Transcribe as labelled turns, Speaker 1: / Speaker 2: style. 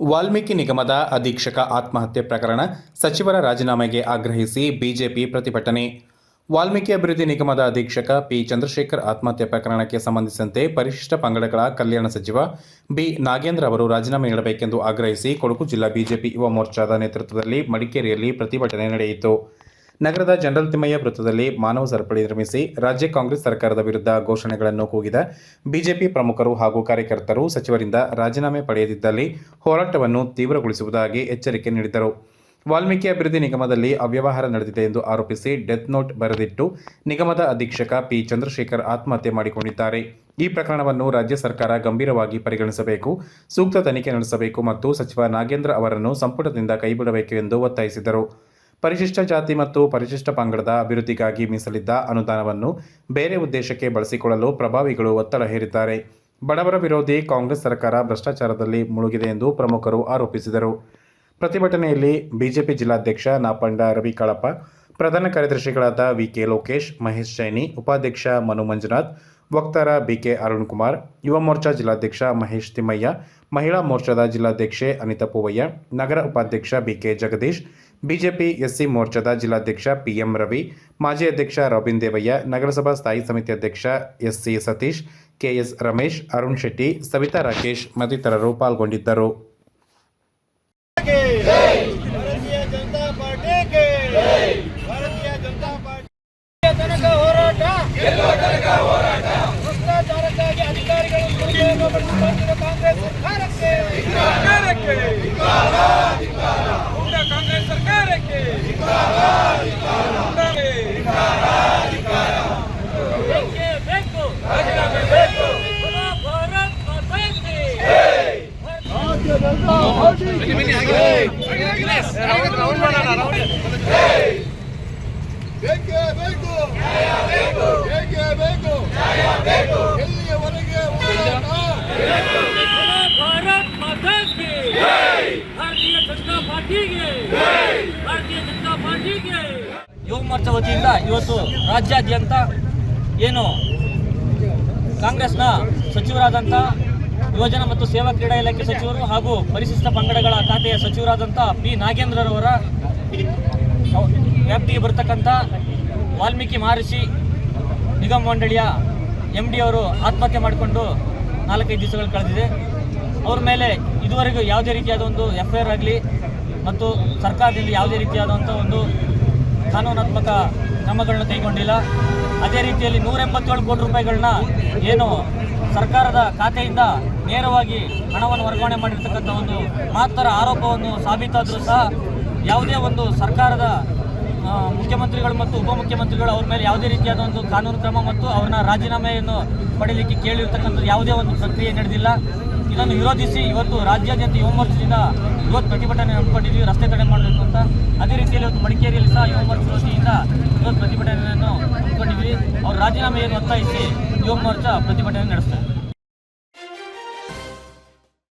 Speaker 1: ವಾಲ್ಮೀಕಿ ನಿಗಮದ ಅಧೀಕ್ಷಕ ಆತ್ಮಹತ್ಯೆ ಪ್ರಕರಣ ಸಚಿವರ ರಾಜೀನಾಮೆಗೆ ಆಗ್ರಹಿಸಿ ಬಿಜೆಪಿ ಪ್ರತಿಭಟನೆ. ವಾಲ್ಮೀಕಿ ಅಭಿವೃದ್ಧಿ ನಿಗಮದ ಅಧೀಕ್ಷಕ ಪಿ ಚಂದ್ರಶೇಖರ್ ಆತ್ಮಹತ್ಯೆ ಪ್ರಕರಣಕ್ಕೆ ಸಂಬಂಧಿಸಿದಂತೆ ಪರಿಶಿಷ್ಟ ಪಂಗಡಗಳ ಕಲ್ಯಾಣ ಸಚಿವ ಬಿ ನಾಗೇಂದ್ರ ಅವರು ರಾಜೀನಾಮೆ ನೀಡಬೇಕೆಂದು ಆಗ್ರಹಿಸಿ ಕೊಡಗು ಜಿಲ್ಲಾ ಬಿಜೆಪಿ ಯುವ ಮೋರ್ಚಾದ ನೇತೃತ್ವದಲ್ಲಿ ಮಡಿಕೇರಿಯಲ್ಲಿ ಪ್ರತಿಭಟನೆ ನಡೆಯಿತು. ನಗರದ ಜನರಲ್ ತಿಮ್ಮಯ್ಯ ವೃತ್ತದಲ್ಲಿ ಮಾನವ ಸರಪಳಿ ನಿರ್ಮಿಸಿ ರಾಜ್ಯ ಕಾಂಗ್ರೆಸ್ ಸರ್ಕಾರದ ವಿರುದ್ಧ ಘೋಷಣೆಗಳನ್ನು ಕೂಗಿದ ಬಿಜೆಪಿ ಪ್ರಮುಖರು ಹಾಗೂ ಕಾರ್ಯಕರ್ತರು ಸಚಿವರಿಂದ ರಾಜೀನಾಮೆ ಪಡೆಯದಿದ್ದಲ್ಲಿ ಹೋರಾಟವನ್ನು ತೀವ್ರಗೊಳಿಸುವುದಾಗಿ ಎಚ್ಚರಿಕೆ ನೀಡಿದರು ವಾಲ್ಮೀಕಿ ಅಭಿವೃದ್ಧಿ ನಿಗಮದಲ್ಲಿ ಅವ್ಯವಹಾರ ನಡೆದಿದೆ ಎಂದು ಆರೋಪಿಸಿ ಡೆತ್ ನೋಟ್ ಬರೆದಿಟ್ಟು ನಿಗಮದ ಅಧೀಕ್ಷಕ ಪಿ ಚಂದ್ರಶೇಖರ್ ಆತ್ಮಹತ್ಯೆ ಮಾಡಿಕೊಂಡಿದ್ದಾರೆ. ಈ ಪ್ರಕರಣವನ್ನು ರಾಜ್ಯ ಸರ್ಕಾರ ಗಂಭೀರವಾಗಿ ಪರಿಗಣಿಸಬೇಕು, ಸೂಕ್ತ ತನಿಖೆ ನಡೆಸಬೇಕು ಮತ್ತು ಸಚಿವ ನಾಗೇಂದ್ರ ಅವರನ್ನು ಸಂಪುಟದಿಂದ ಕೈಬಿಡಬೇಕು ಎಂದು ಒತ್ತಾಯಿಸಿದರು. ಪರಿಶಿಷ್ಟ ಜಾತಿ ಮತ್ತು ಪರಿಶಿಷ್ಟ ಪಂಗಡದ ಅಭಿವೃದ್ಧಿಗಾಗಿ ಮೀಸಲಿದ್ದ ಅನುದಾನವನ್ನು ಬೇರೆ ಉದ್ದೇಶಕ್ಕೆ ಬಳಸಿಕೊಳ್ಳಲು ಪ್ರಭಾವಿಗಳು ಒತ್ತಡ ಹೇರಿದ್ದಾರೆ. ಬಡವರ ವಿರೋಧಿ ಕಾಂಗ್ರೆಸ್ ಸರ್ಕಾರ ಭ್ರಷ್ಟಾಚಾರದಲ್ಲಿ ಮುಳುಗಿದೆ ಎಂದು ಪ್ರಮುಖರು ಆರೋಪಿಸಿದರು. ಪ್ರತಿಭಟನೆಯಲ್ಲಿ ಬಿಜೆಪಿ ಜಿಲ್ಲಾಧ್ಯಕ್ಷ ನಾಪಂಡ ರವಿ ಕಳಪ ಪ್ರಧಾನ ಕಾರ್ಯದರ್ಶಿಗಳಾದ ವಿಕೆ ಲೋಕೇಶ್, ಮಹೇಶ್ ಜೈನಿ ಉಪಾಧ್ಯಕ್ಷ ಮನು ಮಂಜುನಾಥ್, ವಕ್ತಾರ ಬಿಕೆ ಅರುಣ್ ಕುಮಾರ್ ಯುವ ಮೋರ್ಚಾ ಜಿಲ್ಲಾಧ್ಯಕ್ಷ ಮಹೇಶ್ ತಿಮ್ಮಯ್ಯ, ಮಹಿಳಾ ಮೋರ್ಚಾದ ಜಿಲ್ಲಾಧ್ಯಕ್ಷೆ ಅನಿತಾ ಪೂವಯ್ಯ, ನಗರ ಉಪಾಧ್ಯಕ್ಷ ಬಿಕೆ ಜಗದೀಶ್ ಬಿಜೆಪಿ ಎಸ್ಸಿ ಮೋರ್ಚಾದ ಜಿಲ್ಲಾಧ್ಯಕ್ಷ ಪಿಎಂ ರವಿ, ಮಾಜಿ ಅಧ್ಯಕ್ಷ ರಾಬಿನ್ ದೇವಯ್ಯ, ನಗರಸಭಾ ಸ್ಥಾಯಿ ಸಮಿತಿ ಅಧ್ಯಕ್ಷ ಎಸ್ಸಿ ಸತೀಶ್, ಕೆಎಸ್ ರಮೇಶ್, ಅರುಣ್ ಶೆಟ್ಟಿ, ಸವಿತಾ ರಾಕೇಶ್ ಮತ್ತಿತರರು ಪಾಲ್ಗೊಂಡಿದ್ದರು.
Speaker 2: ಭಾರತೀಯ ಯುವ ಮೋರ್ಚಾ ವತಿಯಿಂದ ಇವತ್ತು ರಾಜ್ಯಾದ್ಯಂತ ಏನು ಕಾಂಗ್ರೆಸ್ನ ಸಚಿವರಾದಂಥ ಯುವಜನ ಮತ್ತು ಸೇವಾ ಕ್ರೀಡಾ ಇಲಾಖೆ ಸಚಿವರು ಹಾಗೂ ಪರಿಶಿಷ್ಟ ಪಂಗಡಗಳ ಖಾತೆಯ ಸಚಿವರಾದಂಥ ಪಿ. ನಾಗೇಂದ್ರರವರ ವ್ಯಾಪ್ತಿಗೆ ಬರ್ತಕ್ಕಂಥ ವಾಲ್ಮೀಕಿ ಮಹರ್ಷಿ ನಿಗಮ ಮಂಡಳಿಯ ಎಂ ಡಿ ಅವರು ಆತ್ಮಹತ್ಯೆ ಮಾಡಿಕೊಂಡು ನಾಲ್ಕೈದು ದಿವಸಗಳು ಕಳೆದಿದೆ. ಅವ್ರ ಮೇಲೆ ಇದುವರೆಗೂ ಯಾವುದೇ ರೀತಿಯಾದ ಒಂದು ಎಫ್ ಐ ಆರ್ ಆಗಲಿ ಮತ್ತು ಸರ್ಕಾರದಿಂದ ಯಾವುದೇ ರೀತಿಯಾದಂಥ ಒಂದು ಕಾನೂನಾತ್ಮಕ ಕ್ರಮಗಳನ್ನು ಕೈಗೊಂಡಿಲ್ಲ. ಅದೇ ರೀತಿಯಲ್ಲಿ ನೂರ ಎಂಬತ್ತೇಳು ಕೋಟಿ ರೂಪಾಯಿಗಳನ್ನ ಏನು ಸರ್ಕಾರದ ಖಾತೆಯಿಂದ ನೇರವಾಗಿ ಹಣವನ್ನು ವರ್ಗಾವಣೆ ಮಾಡಿರ್ತಕ್ಕಂಥ ಒಂದು ಮಹತ್ತರ ಆರೋಪವನ್ನು ಸಾಬೀತಾದರೂ ಸಹ ಯಾವುದೇ ಒಂದು ಸರ್ಕಾರದ ಮುಖ್ಯಮಂತ್ರಿಗಳು ಮತ್ತು ಉಪಮುಖ್ಯಮಂತ್ರಿಗಳು ಅವ್ರ ಮೇಲೆ ಯಾವುದೇ ರೀತಿಯಾದ ಒಂದು ಕಾನೂನು ಕ್ರಮ ಮತ್ತು ಅವ್ರನ್ನ ರಾಜೀನಾಮೆಯನ್ನು ಪಡೆಯಲಿಕ್ಕೆ ಕೇಳಿರ್ತಕ್ಕಂಥ ಯಾವುದೇ ಒಂದು ಪ್ರಕ್ರಿಯೆ ನಡೆದಿಲ್ಲ. ಇದನ್ನು ವಿರೋಧಿಸಿ ಇವತ್ತು ರಾಜ್ಯಾದ್ಯಂತ ಯುವ ಮೋರ್ಚಾದಿಂದ ಇವತ್ತು ಪ್ರತಿಭಟನೆ ಹಮ್ಮಿಕೊಂಡಿದ್ವಿ, ರಸ್ತೆ ತಡೆ ಮಾಡಬೇಕು ಅಂತ. ಅದೇ ರೀತಿಯಲ್ಲಿ ಇವತ್ತು ಮಡಿಕೇರಿಯಲ್ಲಿ ಸಹ ಯುವ ಮೋರ್ಚಾ ವತಿಯಿಂದ ಇವತ್ತು ಪ್ರತಿಭಟನೆಯನ್ನು ಹಮ್ಮಿಕೊಂಡಿದ್ವಿ. ಅವ್ರ ರಾಜೀನಾಮೆಯನ್ನು ಒತ್ತಾಯಿಸಿ ಯುವ ಮೋರ್ಚಾ ಪ್ರತಿಭಟನೆ ನಡೆಸ್ತಾರೆ.